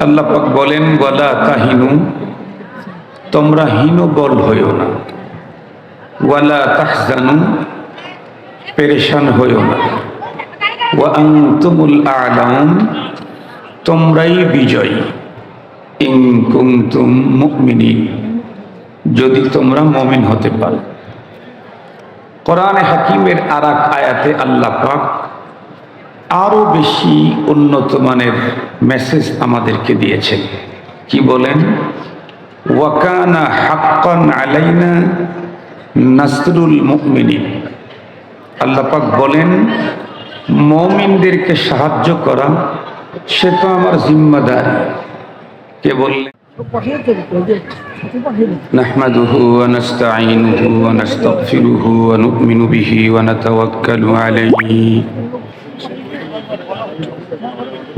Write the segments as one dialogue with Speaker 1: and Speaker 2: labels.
Speaker 1: আল্লাহ পাক বলেন, ওয়ালা তাহিনু, তোমরা হীন বল হইও না। ওয়ালা তাহজানু, পেরেশান হইও না। ওয়া আনতুমুল আলাউন তোমরাই বিজয়ী। ইন কুনতুম মুমিনিন, যদি তোমরা মমিন হতে পারো। কোরআনে হাকিমের আর এক আয়াতে আল্লাহ পাক আরো বেশি উন্নত মানের মেসেজ আমাদেরকে দিয়েছেন কি বলেন ওয়াকানা হাক্কান আলাইনা নাসরুল মুমিনিন আল্লাহ পাক বলেন মমিনদেরকে সাহায্য করা সে তো আমার জিম্মাদার কে বললেন نحمده ونستعينه ونستغفره ونؤمن به ونتوكل عليه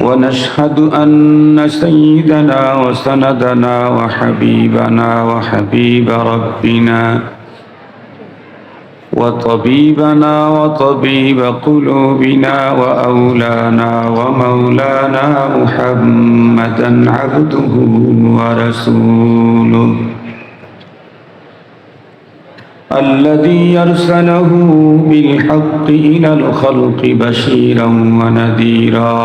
Speaker 1: ونشهد أن سيدنا وسندنا وحبيبنا وحبيب ربنا وطبيبنا وطبيب قلوبنا وأولانا ومولانا محمدا عبده ورسوله الذي يرسله بالحق إلى الخلق بشيرا ونذيرا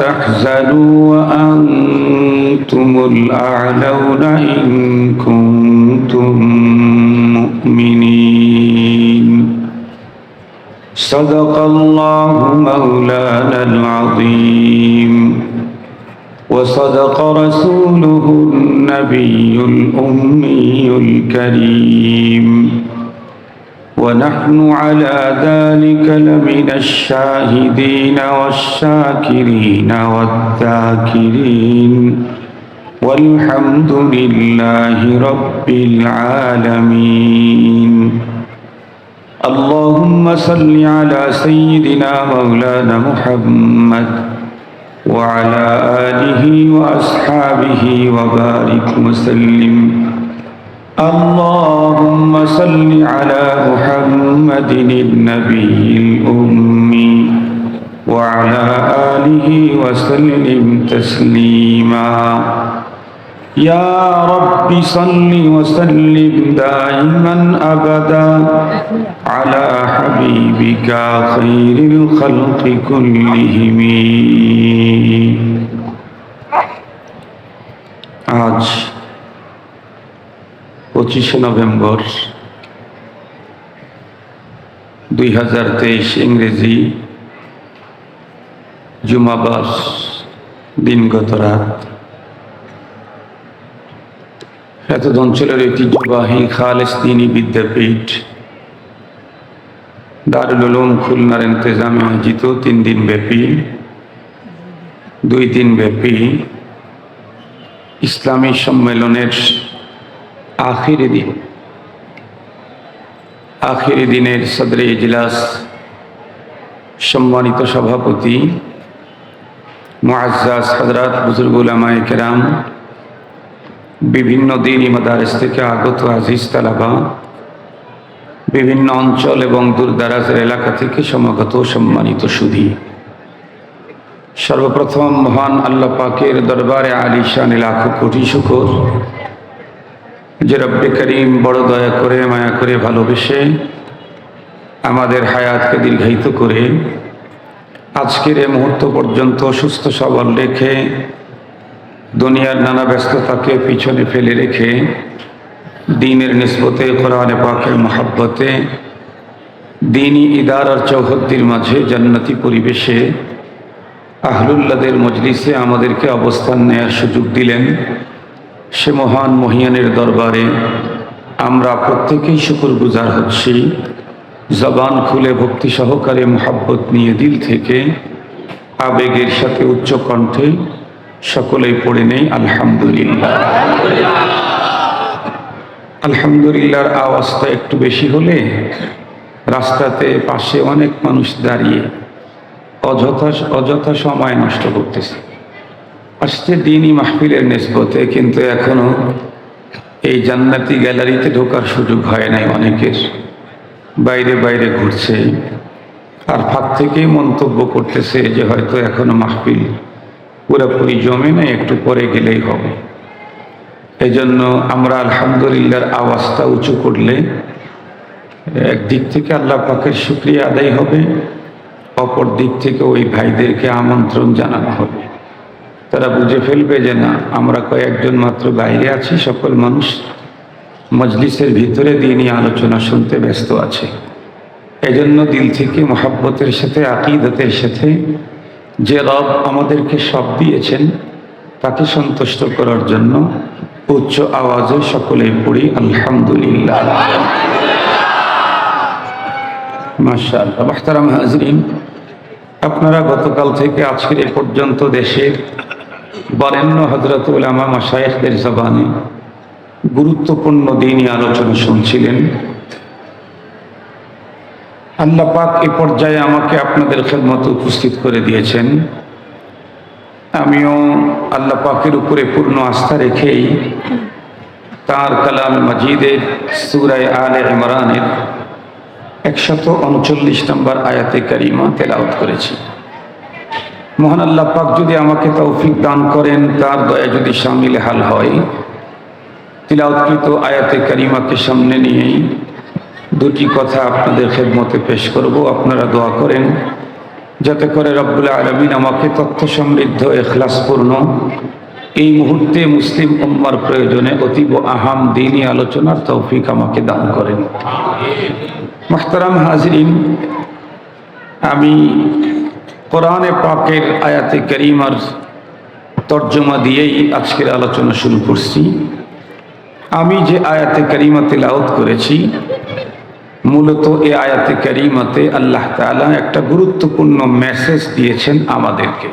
Speaker 1: تحزنوا وأنتم الأعلون إن كنتم مؤمنين. صدق الله مولانا العظيم. وصدق رسوله النبي الأمي الكريم. ونحن على ذلك لمن الشاهدين والشاكرين والذاكرين. والحمد لله رب العالمين. اللهم صل على سيدنا مولانا محمد وعلى آله وأصحابه وبارك وسلم. اللهم صل على محمد النبي الأمي وعلى آله وسلم تسليما. يا رب صل وسلم دائما أبدا على حبيبك خير الخلق كلهم. আজ পঁচিশে নভেম্বর দুই হাজার তেইশ ইংরেজি জুমাবার দিনগত রাত। এত অঞ্চলের ঐতিহ্যবাহী খালেস্তিনি বিদ্যাপীঠ দারুল উলুম খুলনার ইন্তেজামে আয়োজিত তিন দিন ব্যাপী, দুই দিন ব্যাপী ইসলামী সম্মেলনের আখিরি দিন। আখিরি দিনের সদরে ইজলাস সম্মানিত সভাপতি, মুআজ্জাজ হজরত বুজুর্গুল আমায় কেরাম, বিভিন্ন দিন ইমাদারেস থেকে আগত আজিজ তালাবা, বিভিন্ন অঞ্চল এবং দূরদারাজের এলাকা থেকে সমাগত সম্মানিত সুধী। সর্বপ্রথম মহান আল্লাহ পাকের দরবারে আলিশান লাখো কোটি শুকর। যে রব্বে করিম বড় দয়া করে, মায়া করে ভালোবেসে আমাদের হায়াতকে দীর্ঘায়িত করে আজকের এ মুহূর্ত পর্যন্ত সুস্থ সবল রেখে, দুনিয়ার নানা ব্যস্ততাকে পিছনে ফেলে রেখে, দিনের নিসবতে কোরআনে পাকের মহাব্বতে, দিনই ইদার আর চৌহদ্দির মাঝে জান্নাতি পরিবেশে আহলুল্লাদের মজলিসে আমাদেরকে অবস্থান নেয়ার সুযোগ দিলেন। সে মহান মহিয়ানের দরবারে আমরা প্রত্যেকেই শুকুর গুজার হচ্ছি। জবান খুলে ভক্তি সহকারে মোহাব্বত নিয়ে দিল থেকে আবেগের সাথে উচ্চ কণ্ঠে সকলেই পড়ে নেই, আলহামদুলিল্লাহ। আলহামদুলিল্লাহর আওয়াজটা একটু বেশি হলে রাস্তাতে পাশে অনেক মানুষ দাঁড়িয়ে অযথা অযথা সময় নষ্ট করতেছে। আসছে দিনই মাহফিলের নেসবতে কিন্তু এখনও এই জান্নাতি গ্যালারিতে ঢোকার সুযোগ হয় নাই অনেকের। বাইরে বাইরে ঘুরছে। আর ফাঁক থেকেই মন্তব্য করতেছে যে হয়তো এখনও মাহফিল পুরোপুরি জমে নাই, একটু পরে গেলেই হবে। এজন্য আমরা আলহামদুলিল্লাহর আওয়াজটা উঁচু করলে একদিক থেকে আল্লাহ পাকের শুক্রিয়া আদায় হবে, অপর দিক থেকে ওই ভাইদেরকে আমন্ত্রণ জানানো হবে। তারা বুঝে ফেলবে যে না, আমরা কয়েকজন মাত্র বাইরে আছি, সকল মানুষ মজলিসের ভিতরে দিনই আলোচনা শুনতে ব্যস্ত আছে। এজন্য দিল থেকে মহাব্বতের সাথে, আকিদতের সাথে যে রব আমাদেরকে সব দিয়েছেন, তাকে সন্তুষ্ট করার জন্য উচ্চ আওয়াজে সকলে পড়ি, আলহামদুলিল্লাহ। হাজরিন, আপনারা গতকাল থেকে আজকের এ পর্যন্ত দেশের বরেণ্য হজরত উলামা মাসায়েখদের জবানে গুরুত্বপূর্ণ দিনই আলোচনা শুনছিলেন। আল্লাহ পাক এ পর্যায়ে আমাকে আপনাদের খেদমত উপস্থিত করে দিয়েছেন। আমিও আল্লাহ পাকের উপরে পূর্ণ আস্থা রেখেই তার কালাম মাজিদের সুরায় আলে ইমরানের একশত উনচল্লিশ নম্বর আয়াতে কারিমা তেলাওত করেছি। মহান আল্লাহ পাক যদি আমাকে তৌফিক দান করেন, তার দয়া যদি সামিল হাল হয়। তিলাউৎকৃত আয়াতে কারিমাকে সামনে নিয়েই দুটি কথা আপনাদের খেদমতে পেশ করব। আপনারা দোয়া করেন, যাতে করে রব্বুল আলমিন আমাকে তথ্য সমৃদ্ধ, এখলাসপূর্ণ, এই মুহূর্তে মুসলিম উম্মার প্রয়োজনে অতীব আহাম দিনই আলোচনার তৌফিক আমাকে দান করেন। মাহতারাম হাজরিন, আমি কোরআনে পাকের আয়াতে করিমার তর্জমা দিয়েই আজকের আলোচনা শুরু করছি। আমি যে আয়াতে করিমা তেলাওত করেছি, মূলত এ আয়াতে করিমাতে আল্লাহ তালা একটা গুরুত্বপূর্ণ মেসেজ দিয়েছেন আমাদেরকে।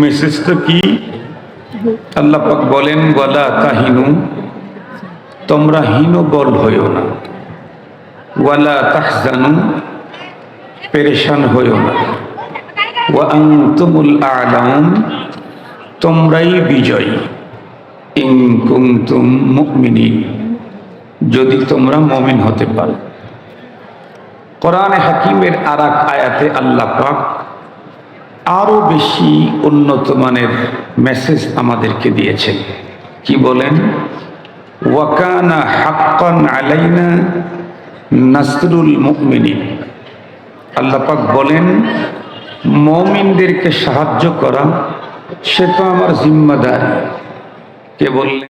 Speaker 1: মেসেজটা কি? আল্লাহ পাক বলেন গলা তাহিনু, তোমরা হীন বল হইও না। ওয়ালা তাহজানু পেরেশান হইও না। ওয়া আনতুমুল আলাম, তোমরাই বিজয়ী। ইন কুনতুম মুমিনিন, যদি তোমরা মমিন হতে পারো। কোরআনে হাকিমের আর এক আয়াতে আল্লাহ পাক আরও বেশি উন্নত মানের মেসেজ আমাদেরকে দিয়েছেন। কি বলেন? ওয়াকানা হাক্কান আলাইনা নাসরুল মুমিনিন। আল্লাহ পাক বলেন মমিনদেরকে সাহায্য করা সে তো আমার জিম্মাদারি। কে বললেন?